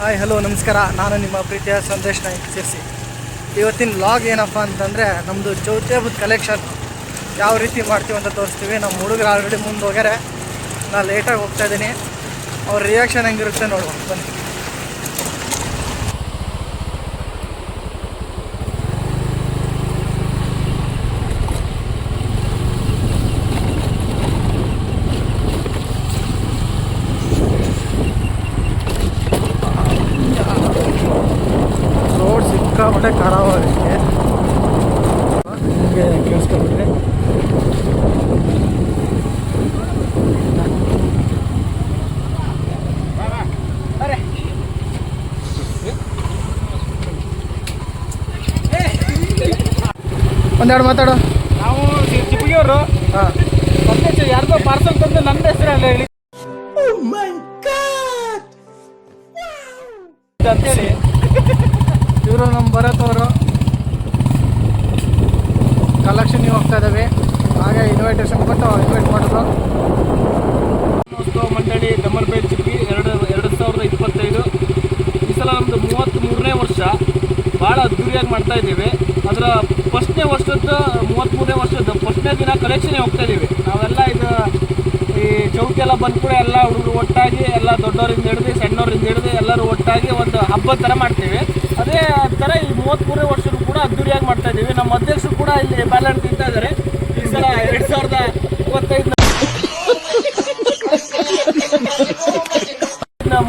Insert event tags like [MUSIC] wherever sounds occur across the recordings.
Hi hello ನಮಸ್ಕಾರ. ನಾನು ನಿಮ್ಮ ಪ್ರೀತಿಯ ಸಂದೇಶ್ ನಾಯ್ಕ್, ಸೇರಿಸಿ. ಇವತ್ತಿನ ಲಾಗ್ ಏನಪ್ಪ ಅಂತಂದರೆ ನಮ್ಮದು ಚೌಚೇಬದ ಕಲೆಕ್ಷನ್ ಯಾವ ರೀತಿ ಮಾಡ್ತೀವಿ ಅಂತ ತೋರಿಸ್ತೀವಿ. ನಮ್ಮ ಹುಡುಗರು ಆಲ್ರೆಡಿ ಮುಂದೆ ಹೋಗ್ಯಾರೆ. ನಾನು ಲೇಟಾಗಿ ಹೋಗ್ತಾ ಇದ್ದೀನಿ. ಅವ್ರ ರಿಯಾಕ್ಷನ್ ಹೆಂಗಿರುತ್ತೆ ನೋಡುವ. ಬನ್ನಿ. ಖರಾಬಾಗಿದೆ ನಿಮಗೆ ಕೇಳಿಸ್ಕೊಬಿಟ್ರಿ ಒಂದೆರಡು ಮಾತಾಡು. ನಾವು ಸಂದೇಶ ಯಾರ್ದೋ ಪಾರ್ಸಲ್ ತಂದು ನನ್ನ ಅಲ್ಲ ಹೇಳಿ. ಅಂತೇಳಿ ಇವರು ನಮ್ಮ ಭರತ್ ಅವರು ಕಲೆಕ್ಷನ್ಗೆ ಹೋಗ್ತಾ ಇದ್ದಾವೆ ಹಾಗೆ ಇನ್ವೈಟೇಷನ್ ಕೊಟ್ಟು ಇನ್ವೈಟ್ ಮಾಡೋದು. ಮಹೋತ್ಸವ ಮಂಡಳಿ ದಮರ್ಬೇಲ್ ಚಿಪ್ಪಿ ಎರಡು ಎರಡು ಸಾವಿರದ ಇಪ್ಪತ್ತೈದು. ಈ ಸಲ ನಮ್ಮದು ಮೂವತ್ತ್ ಮೂರನೇ ವರ್ಷ. ಭಾಳ ಅದ್ದೂರಿಯಾಗಿ ಮಾಡ್ತಾ ಇದ್ದೀವಿ. ಅದರ ಫಸ್ಟ್ನೇ ವರ್ಷದ್ದು ಮೂವತ್ತ್ಮೂರನೇ ವರ್ಷದ ಫಸ್ಟ್ನೇ ದಿನ ಕಲೆಕ್ಷನ್ಗೆ ಹೋಗ್ತಾ ಇದ್ದೀವಿ. ನಾವೆಲ್ಲ ಇದು, ಈ ಚೌಕಿ ಎಲ್ಲ ಬಂದ ಕೂಡ ಎಲ್ಲ ಹುಡುಗರು ಒಟ್ಟಾಗಿ, ಎಲ್ಲ ದೊಡ್ಡವರಿಂದ ಹಿಡಿದು ಸಣ್ಣವರಿಂದ ಹಿಡಿದು ಎಲ್ಲರೂ ಒಟ್ಟಾಗಿ ಒಂದು ಹಬ್ಬದ ಥರ ಮಾಡ್ತೀವಿ. ಅದೇ ಥರ ಈ ಮೂವತ್ತ್ಮೂರನೇ ವರ್ಷದ ಕೂಡ ಅದ್ದೂರಿಯಾಗಿ ಮಾಡ್ತಾ ಇದ್ದೀವಿ. ನಮ್ಮ ಅಧ್ಯಕ್ಷರು ಕೂಡ ಇಲ್ಲಿ ಬ್ಯಾಲೆನ್ಸ್ ತಿಂತಾ ಇದ್ದಾರೆ ಈ ಸಲ ಎರಡು ಸಾವಿರದ ಇಪ್ಪತ್ತೈದು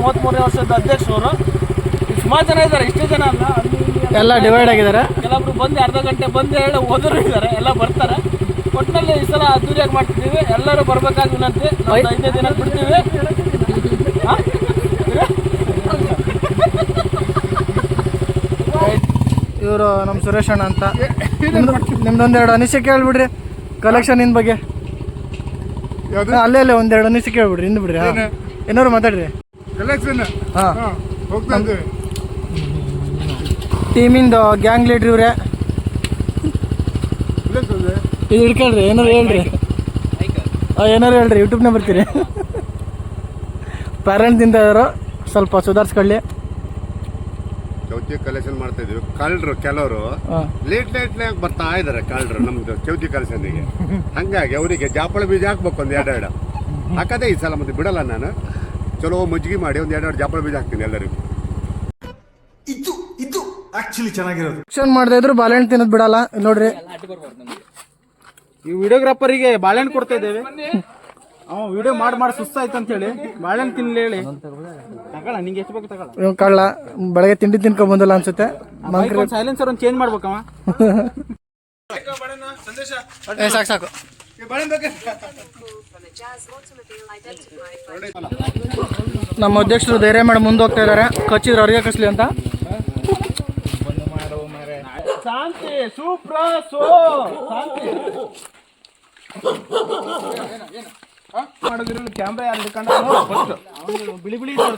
ಮೂವತ್ಮೂರನೇ ವರ್ಷದ ಅಧ್ಯಕ್ಷರು ಸುಮಾರು ಜನ ಇದ್ದಾರೆ ಇಷ್ಟು ಜನ ಅಲ್ಲ ಅಲ್ಲಿ ಎಲ್ಲ ಡಿವೈಡ್ ಆಗಿದ್ದಾರೆ. ಕೆಲವೊಬ್ರು ಬಂದು ಅರ್ಧ ಗಂಟೆ ಬಂದು ಹೇಳಿ ಓದರು ಇದ್ದಾರೆ ಎಲ್ಲ ಬರ್ತಾರೆ. ಒಟ್ಟಿನಲ್ಲಿ ಈ ಸಲ ಅದ್ದೂರಿಯಾಗಿ ಮಾಡ್ತಿದ್ದೀವಿ. ಎಲ್ಲರೂ ಬರ್ಬೇಕಾಗಿ ವಿನಂತಿ. ಐದನೇ ದಿನ ಬಿಡ್ತೀವಿ? ಇವರು ನಮ್ಮ ಸುರೇಶ್ ಅಣ್ಣ ಅಂತ. ನಿಮ್ದೊಂದು ನಿಮ್ದೊಂದೆರಡು ಅನಿಸಿಕೆ ಹೇಳ್ಬಿಡ್ರಿ ಕಲೆಕ್ಷನ್ ಇನ್ ಬಗ್ಗೆ. ಅಲ್ಲೇ ಅಲ್ಲೇ ಒಂದೆರಡು ಅನಿಸಿಕೆ ಹೇಳ್ಬಿಡ್ರಿ ಇಂದು ಬಿಡ್ರಿ ಹಾಂ ಏನಾರು ಮಾತಾಡ್ರಿ. ಕಲೆಕ್ಷನ್ ಹಾಂ. ಹೋಗ್ತಾ ಇದ್ದೇವೆ. ಟೀಮಿಂದು ಗ್ಯಾಂಗ್ ಲೀಡ್ರ್ ಇವ್ರೆ. ಇದೆ. ಇದು ಹಿಡ್ಕೊಳ್ರಿ ಏನಾರು ಹೇಳ್ರಿ. ಹಾಂ ಏನಾರು ಹೇಳ್ರಿ ಯೂಟ್ಯೂಬ್ನೇ ಬರ್ತೀರಿ. ಪ್ಯಾರೆಂಟ್ದಿಂದ ಇವರು ಸ್ವಲ್ಪ ಸುಧಾರಿಸ್ಕೊಳ್ಳಿ. ಚೌತಿ ಕಲೆಕ್ಷನ್ ಮಾಡ್ತಾ ಇದೀವಿ ಕಳ್ಳರು ಕೆಲವರು ಲೇಟ್ ಲೇಟ್ ಲೇಟ್ ಬರ್ತಾ ಇದಾರೆ ಕಳ್ಳರು ನಮ್ದು ಚೌತಿ ಕಲೆಕ್ಷನ್ಗೆ ಹಂಗಾಗಿ ಅವರಿಗೆ ಜಾಪಳ ಬೀಜ ಹಾಕ್ಬೇಕು ಒಂದು ಎರಡು ಎರಡು ಹಾಕದೇ ಈ ಸಲ ಮತ್ತೆ ಬಿಡಲ್ಲ ನಾನು. ಚಲೋ ಮಜ್ಜಿಗೆ ಮಾಡಿ ಒಂದು ಎರಡು ಎರಡು ಜಾಪಳ ಬೀಜ ಹಾಕ್ತೀನಿ ಎಲ್ಲರಿಗೂ. ಇದು ಇದು ಆಕ್ಚುಲಿ ಚೆನ್ನಾಗಿರೋದು. ಆಕ್ಷನ್ ಮಾಡದೇ ಇದ್ರು ಬಾಳೆಹಣ್ಣು ತಿನ್ನೋದು ಬಿಡಲ್ಲ. ಇಲ್ಲಿ ನೋಡ್ರಿ. ಈ ವಿಡಿಯೋಗ್ರಾಫರಿಗೆ ಬಾಳೆಹಣ್ಣು ಕೊಡ್ತಾ ಇದ್ದೇವೆ. ಅವ ವಿಡಿಯೋ ಮಾಡಿ ಮಾಡಿ ಸುಸ್ತಾಯ್ತು ಅಂತ ಹೇಳಿ. ಬಾಳೆಹಣ್ಣು ತಿನ್ಲಿ ಹೇಳಿ. ತಗೊಳ ನಿಂಗೆ ಎಷ್ಟು ಬೇಕು ತಗೊಳ ಇವ್ ಕಳ್ಳ ಬೆಳಗ್ಗೆ ತಿಂಡಿ ತಿನ್ಕೊಂಡ್ ಬಂದಿಲ್ಲ ಅನ್ಸುತ್ತೆ. ಒಂದು ಸೈಲೆನ್ಸರ್ ಒಂದು ಚೇಂಜ್ ಮಾಡ್ಬೇಕವ ಏ, ಸಾಕು ಸಾಕು. ನಮ್ಮ ಅಧ್ಯಕ್ಷರು ಧೈರ್ಯ ಮಾಡಿ ಮುಂದೆ ಹೋಗ್ತಾ ಇದಾರೆ ಕಚ್ಚಿದ್ರೆ ಅವ್ರಿಗೆ ಕಸ್ಲಿ ಅಂತ. ಶಾಂತಿ ಸೂಪ್ರ ಸೋ. ಶಾಂತಿ. ಮಾಡಿದ್ರಲ್ಲಿ ಕ್ಯಾಮ್ರಾ ಯಾರು ಫಸ್ಟ್. ಬಿಳಿ ಬಿಳಿ ಇದ್ದಾರೆ,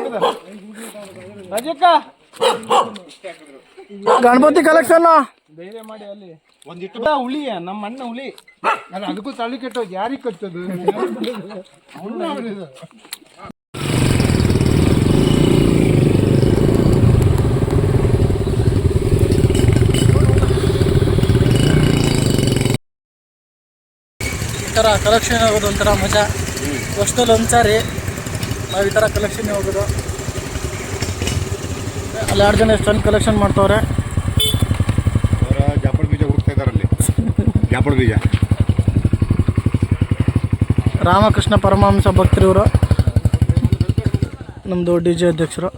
ಇದ್ದಾರೆ. ರಜಕ್ಕ. ಗಣಪತಿ ಕಲೆಕ್ಷನ್ ಧೈರ್ಯ ಮಾಡಿ ಅಲ್ಲಿ. ಒಂದಿಟ್ಟು ಹುಳಿ, ನಮ್ಮ ಅಣ್ಣ ಹುಳಿ. ಅಲ್ಲ, ಅದಕ್ಕೂ ತಳ್ಳಿ ಕೆಟ್ಟೋಗಿ ಯಾರಿಗೆ ಕಟ್ಟೋದು? ಈ ಥರ ಕಲೆಕ್ಷನ್ ಹೋಗೋದು ಒಂಥರ ಮಜಾ. ವರ್ಷದಲ್ಲಿ ಒಂದ್ಸಾರಿ, ನಾವು ಈ ಥರ ಕಲೆಕ್ಷನ್ ಹೋಗೋದು. ಅಲ್ಲಿ ಎರಡು ಜನ ಎಷ್ಟು ಕಲೆಕ್ಷನ್ ಮಾಡ್ತಾವ್ರೆ. ಅವರ ಜಾಪಳ ಬೀಜ ಹುಡ್ತಾ ಇದಾರಲ್ಲಿ [LAUGHS] ಜಾಪಳ ಬೀಜ. ರಾಮಕೃಷ್ಣ ಪರಮಹಂಸ ಭಕ್ತರು ಇವರು ನಮ್ಮದು ಡಿ ಜೆ ಅಧ್ಯಕ್ಷರು.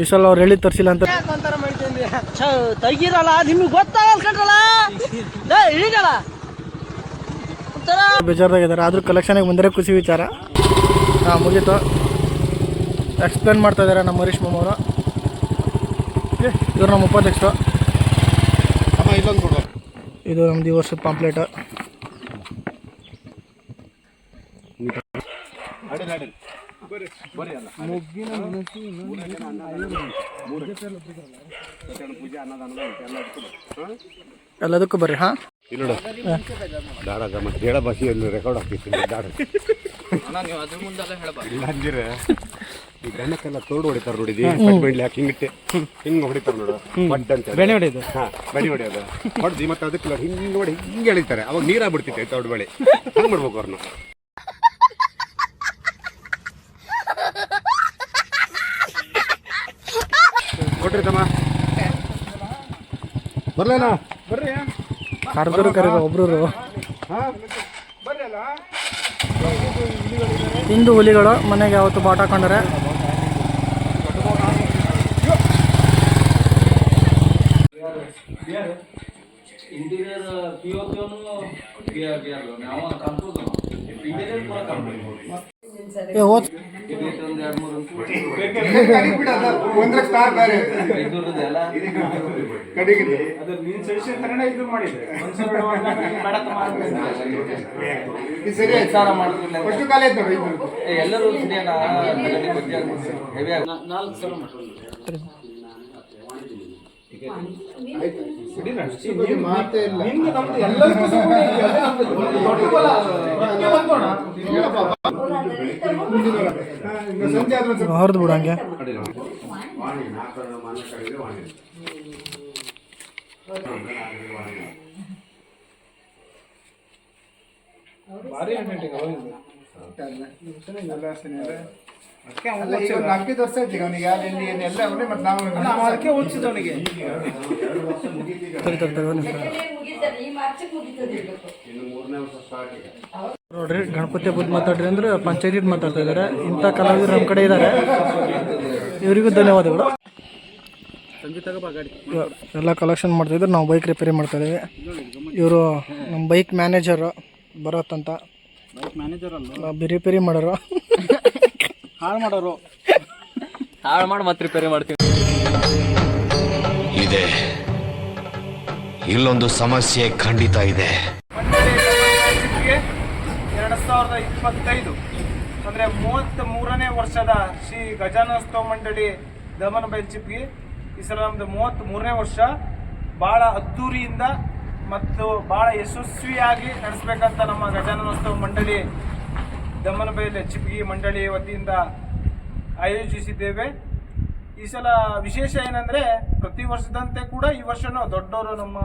ಈ ಸಲ ಅವ್ರು ಹೇಳಿ ತರಿಸಿಲ್ಲ ಅಂತ. ತೆಗಿರಲ್ಲ ನಿಮಗೆ ಗೊತ್ತಾಗಲ್ಲ ಕಣ್ರಲ್ಲ? ಇಳಿಗಲ್ಲ. ಬೇಜಾರಾಗಿದ್ದಾರೆ ಆದರೂ ಕಲೆಕ್ಷನಿಗೆ ಬಂದರೆ ಖುಷಿ ವಿಚಾರ. ಹಾಂ ಮುಗೀತು. ಎಕ್ಸ್ಪ್ಲೇನ್ ಮಾಡ್ತಾ ಇದ್ದಾರೆ ನಮ್ಮ ಹರೀಶ್ ಓಕೆ ಇವರು ನಮ್ಮ ಉಪಾಧ್ಯಕ್ಷರು ಇದು ನಮ್ದು ಈ ವರ್ಷದ ಪಾಂಪ್ಲೇಟ್ ಎಲ್ಲದಕ್ಕೂ ಬರ್ರಿ ಹಾ ಇಲ್ಲ ನೋಡು ದಾಡ ಮತ್ತೆ ಹೇಳ ಭಾಷೆಯಲ್ಲಿ ರೆಕಾರ್ಡ್ ಆಗ್ತಿತ್ತು ದಾಡ ಇಲ್ಲ ಅಂದಿರೆ ಈ ಗಣಕ್ಕೆಲ್ಲ ತೋಡು ಹೊಡಿತಾರೆ ನೋಡಿ ಬೆಳ್ಳಿ ಹಾಕಿ ಹಿಂಗಿಟ್ಟೆ ಹಿಂಗ್ ಹೊಡಿತಾರೆ ನೋಡು. ಬಡ್ ಅಂತ ಬೆಳೆ ಹೊಡೆಯೋದು. ಹಾ ಬೆಳೆ ಹೊಡೆಯೋದು. ಹೊಡೆದು ಮತ್ತೆ ಅದಕ್ಕೆ ಹಿಂಗ್ ನೋಡಿ ಹಿಂಗೆ ಎಳಿತಾರೆ. ಅವಾಗ ನೀರಾಗ್ಬಿಡ್ತಿತ್ತು ತೋಡು ಬೆಳೆ? ಹಂಗೆ ಮಾಡ್ಬೇಕು ಅವ್ರನ್ನ ಕೊಟ್ರಿ ತಮ್ಮ. ಬರ್ಲೇನಾ? ಬರ್ರಿ. ಕರ್ದರು ಕರೆದ ಒಬ್ರು ಹಿಂದೂ ಹುಲಿಗಳು ಮನೆಗೆ ಯಾವತ್ತು ಬಾಟ ಹಾಕೊಂಡರೆ ಹೋದ್ ಒಂದು ಎರಡು ಮೂರು ಒಂದ್ರ ಸ್ಟಾರ್ ಇದು ಸರಿ ಫಸ್ಟ್ ಕಾಲ ಎಲ್ಲರೂ ಸರಿಯಾನ ಹೆವಿ ನಾಲ್ಕು ಸಲ ಮಾತೇ ಇಲ್ಲ ಹಾ, ಇನ್ನು ಸಂಜೆ ಆದ್ರೂ ಒಂದ್ ಸ್ವಲ್ಪ ಹರಿದು ಬಿಡು ಹಂಗೆ ಎಲ್ಲ ನಾಲ್ಕೈದು ವರ್ಷ ಆಯ್ತು ಅವನಿಗೆ. ಅಲ್ಲಿ ಎಲ್ಲ ಅವನೇ ಮತ್ತೆ ನಾವು ಅದಕ್ಕೆ ನೋಡ್ರಿ ಗಣಪತಿ ಹಬ್ಬದ ಮಾತಾಡ್ರಿ ಅಂದ್ರೆ ಪಂಚಾಯತಿ ಮಾತಾಡ್ತಾ ಇದ್ದಾರೆ ಇಂಥ ಕಲಾವಿದರು ನಮ್ಮ ಕಡೆ ಇದ್ದಾರೆ ಇವರಿಗೂ ಧನ್ಯವಾದಗಳು. ಎಲ್ಲ ಕಲೆಕ್ಷನ್ ಮಾಡ್ತಾಯಿದ್ರು ನಾವು ಬೈಕ್ ರಿಪೇರಿ ಮಾಡ್ತಾ ಇದೀವಿ ಇವರು ನಮ್ಮ ಬೈಕ್ ಮ್ಯಾನೇಜರ್ ಭರತ್ ಅಂತ. ಬಿ ರಿಪೇರಿ ಮಾಡೋರು. ಹಾಳು ಮಾಡೋರು. ಹಾಳು ಮಾಡಿ ಮತ್ತೆ ರಿಪೇರಿ ಮಾಡ್ತೀವಿ ಇದೆ. ಇಲ್ಲೊಂದು ಸಮಸ್ಯೆ ಖಂಡಿತ ಇದೆ. ಎರಡು ಸಾವಿರದ ಇಪ್ಪತ್ತೈದು ಅಂದರೆ ಮೂವತ್ತ್ ಮೂರನೇ ವರ್ಷದ ಶ್ರೀ ಗಜಾನೋತ್ಸವ ಮಂಡಳಿ ದಮನ ಬೆಲ್ಚಿಪ್ಗಿ ಈ ಸಲ ನಮ್ದು ಮೂವತ್ತ್ ಮೂರನೇ ವರ್ಷ. ಭಾಳ ಅದ್ದೂರಿಯಿಂದ ಮತ್ತು ಭಾಳ ಯಶಸ್ವಿಯಾಗಿ ನಡೆಸಬೇಕಂತ ನಮ್ಮ ಗಜಾನೋತ್ಸವ ಮಂಡಳಿ ದಮನಬೈಲ್ ಚಿಪ್ಗಿ ಮಂಡಳಿ ವತಿಯಿಂದ ಆಯೋಜಿಸಿದ್ದೇವೆ. ಈ ಸಲ ವಿಶೇಷ ಏನಂದ್ರೆ ಪ್ರತಿ ವರ್ಷದಂತೆ ಕೂಡ ಈ ವರ್ಷನೂ ದೊಡ್ಡವರು ನಮ್ಮ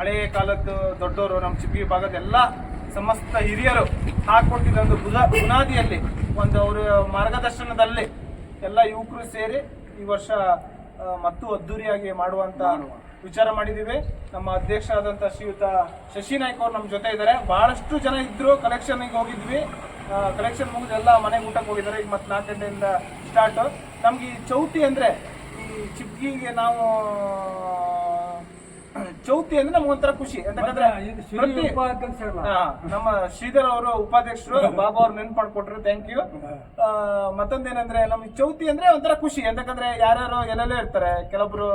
ಹಳೆಯ ಕಾಲದ್ದು ದೊಡ್ಡವರು ನಮ್ಮ ಚಿಪ್ಪಿ ಭಾಗದ ಎಲ್ಲ ಸಮಸ್ತ ಹಿರಿಯರು ಹಾಕೊಟ್ಟಿದ್ದ ಒಂದು ಬುಧ ಬುನಾದಿಯಲ್ಲಿ ಒಂದು ಅವರ ಮಾರ್ಗದರ್ಶನದಲ್ಲಿ ಎಲ್ಲ ಯುವಕರು ಸೇರಿ ಈ ವರ್ಷ ಮತ್ತು ಅದ್ದೂರಿಯಾಗಿ ಮಾಡುವಂತ ವಿಚಾರ ಮಾಡಿದ್ದೀವಿ. ನಮ್ಮ ಅಧ್ಯಕ್ಷ ಆದಂತ ಶ್ರೀಯುತ ಶಶಿ ನಾಯ್ಕ ಅವರು ನಮ್ಮ ಜೊತೆ ಇದ್ದಾರೆ. ಬಹಳಷ್ಟು ಜನ ಇದ್ರು ಕಲೆಕ್ಷನ್ಗೆ ಹೋಗಿದ್ವಿ. ಕಲೆಕ್ಷನ್ ಮುಗಿದು ಎಲ್ಲ ಮನೆಗೆ ಊಟಕ್ಕೆ ಹೋಗಿದ್ದಾರೆ. ಈಗ ಮತ್ತೆ ನಾಲ್ಕು ಗಂಟೆಯಿಂದ ಸ್ಟಾರ್ಟು ನಮ್ಗೆ ಈ ಚೌತಿ ಅಂದರೆ ಈ ಚಿಪ್ಗಿಗೆ ನಾವು ಚೌತಿ ಅಂದ್ರೆ ನಮ್ಗೆ ಒಂಥರ ಖುಷಿ. ಯಾಕಂದ್ರೆ ನಮ್ಮ ಶ್ರೀಧರ್ ಅವರು ಉಪಾಧ್ಯಕ್ಷರು ಬಾಬಾ ಅವ್ರು ನೆನ್ಪು ಮಾಡ್ಕೊಟ್ರು ಥ್ಯಾಂಕ್ ಯು ಮತ್ತೊಂದೇನಂದ್ರೆ ನಮ್ಗೆ ಚೌತಿ ಅಂದ್ರೆ ಒಂಥರ ಖುಷಿ. ಯಾಕಂದ್ರೆ ಯಾರ್ಯಾರು ಎಲ್ಲೆಲ್ಲೇ ಇರ್ತಾರೆ. ಕೆಲವೊಬ್ರು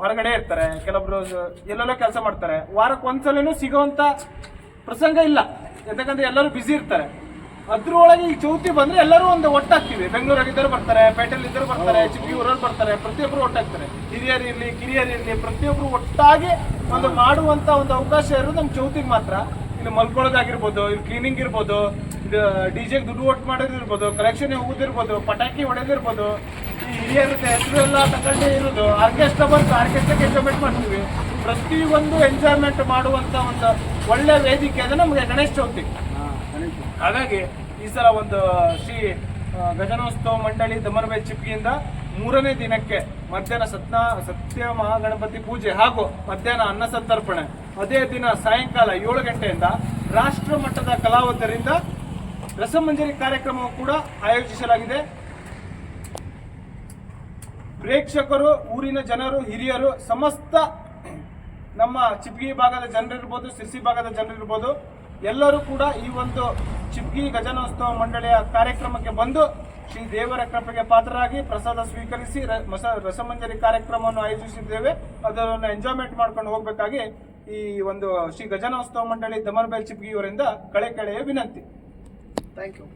ಹೊರಗಡೆ ಇರ್ತಾರೆ. ಕೆಲವೊಬ್ರು ಎಲ್ಲೆಲ್ಲೋ ಕೆಲಸ ಮಾಡ್ತಾರೆ. ವಾರಕ್ಕೆ ಒಂದ್ಸಲನೂ ಸಿಗೋಂತ ಪ್ರಸಂಗ ಇಲ್ಲ. ಯಾಕಂದ್ರೆ ಎಲ್ಲರೂ ಬ್ಯುಸಿ ಇರ್ತಾರೆ. ಅದ್ರೊಳಗೆ ಈ ಚೌತಿ ಬಂದ್ರೆ ಎಲ್ಲರೂ ಒಂದು ಒಟ್ಟಾಗ್ತೀವಿ. ಬೆಂಗಳೂರಾಗಿದ್ದರು ಬರ್ತಾರೆ ಪೇಟೆಲ್ ಇದ್ದವರು ಬರ್ತಾರೆ ಚಿಕ್ಕಿ ಊರಲ್ಲಿ ಬರ್ತಾರೆ ಪ್ರತಿಯೊಬ್ಬರು ಒಟ್ಟಾಗ್ತಾರೆ. ಹಿರಿಯರು ಇರ್ಲಿ ಕಿರಿಯರು ಇರ್ಲಿ ಪ್ರತಿಯೊಬ್ಬರು ಒಟ್ಟಾಗಿ ಒಂದು ಮಾಡುವಂತ ಒಂದು ಅವಕಾಶ ಇರೋದು ನಮ್ಮ ಚೌತಿಗೆ ಮಾತ್ರ. ಇಲ್ಲಿ ಮಲ್ಕೊಳ್ಳೋದಾಗಿರ್ಬೋದು ಇಲ್ಲಿ ಕ್ಲೀನಿಂಗ್ ಇರ್ಬೋದು ಇದು ಡಿ ಜೆಗೆ ದುಡ್ಡು ಒಟ್ಟು ಮಾಡೋದಿರ್ಬೋದು ಕಲೆಕ್ಷನ್ ಹೋಗೋದಿರ್ಬೋದು ಪಟಾಕಿ ಹೊಡೆದಿರ್ಬೋದು ಹೆಸರು ಎಲ್ಲ ತಗೊಂಡೇ ಇರೋದು. ಆರ್ಕೆಸ್ಟ್ರಾ ಬಂತು ಆರ್ಕೆಸ್ಟ್ರಾಕ್ಕೆ ಎಂಜಾಯ್ಮೆಂಟ್ ಮಾಡ್ತೀವಿ. ಪ್ರತಿಯೊಂದು ಎಂಜಾಯ್ಮೆಂಟ್ ಮಾಡುವಂತ ಒಂದು ಒಳ್ಳೆ ವೇದಿಕೆ ಅದು ನಮಗೆ ಗಣೇಶ ಚೌತಿ. ಹಾಗಾಗಿ ಈ ಸಲ ಒಂದು ಶ್ರೀ ಗಜನೋತ್ಸವ ಮಂಡಳಿ ದಮರ್ಬೆ ಚಿಪ್ಪಿಯಿಂದ ಮೂರನೇ ದಿನಕ್ಕೆ ಮಧ್ಯಾಹ್ನ ಸತ್ನ ಸತ್ಯ ಮಹಾಗಣಪತಿ ಪೂಜೆ ಹಾಗೂ ಮಧ್ಯಾಹ್ನ ಅನ್ನ ಸಂತರ್ಪಣೆ. ಅದೇ ದಿನ ಸಾಯಂಕಾಲ ಏಳು ಗಂಟೆಯಿಂದ ರಾಷ್ಟ್ರ ಮಟ್ಟದ ಕಲಾವಿದರಿಂದ ರಸಮಂಜರಿ ಕಾರ್ಯಕ್ರಮವು ಕೂಡ ಆಯೋಜಿಸಲಾಗಿದೆ. ಪ್ರೇಕ್ಷಕರು, ಊರಿನ ಜನರು, ಹಿರಿಯರು, ಸಮಸ್ತ ನಮ್ಮ ಚಿಪ್ಗಿ ಭಾಗದ ಜನರಿರ್ಬೋದು ಸಿರ್ಸಿ ಭಾಗದ ಜನರಿರ್ಬೋದು ಎಲ್ಲರೂ ಕೂಡ ಈ ಒಂದು ಚಿಪ್ಗಿ ಗಜನೋತ್ಸವ ಮಂಡಳಿಯ ಕಾರ್ಯಕ್ರಮಕ್ಕೆ ಬಂದು ಶ್ರೀ ದೇವರ ಕೃಪೆಗೆ ಪಾತ್ರರಾಗಿ ಪ್ರಸಾದ ಸ್ವೀಕರಿಸಿ ರಸಮಂಜರಿ ಕಾರ್ಯಕ್ರಮವನ್ನು ಆಯೋಜಿಸಿದ್ದೇವೆ. ಅದನ್ನು ಎಂಜಾಯ್ಮೆಂಟ್ ಮಾಡ್ಕೊಂಡು ಹೋಗಬೇಕಾಗಿ ಈ ಒಂದು ಶ್ರೀ ಗಜನೋತ್ಸವ ಮಂಡಳಿ ದಮನ್ಬೈಲ್ ಚಿಪ್ಗಿ ಅವರಿಂದ ಕಳೆ ಕಳೆಯ ವಿನಂತಿ. Thank you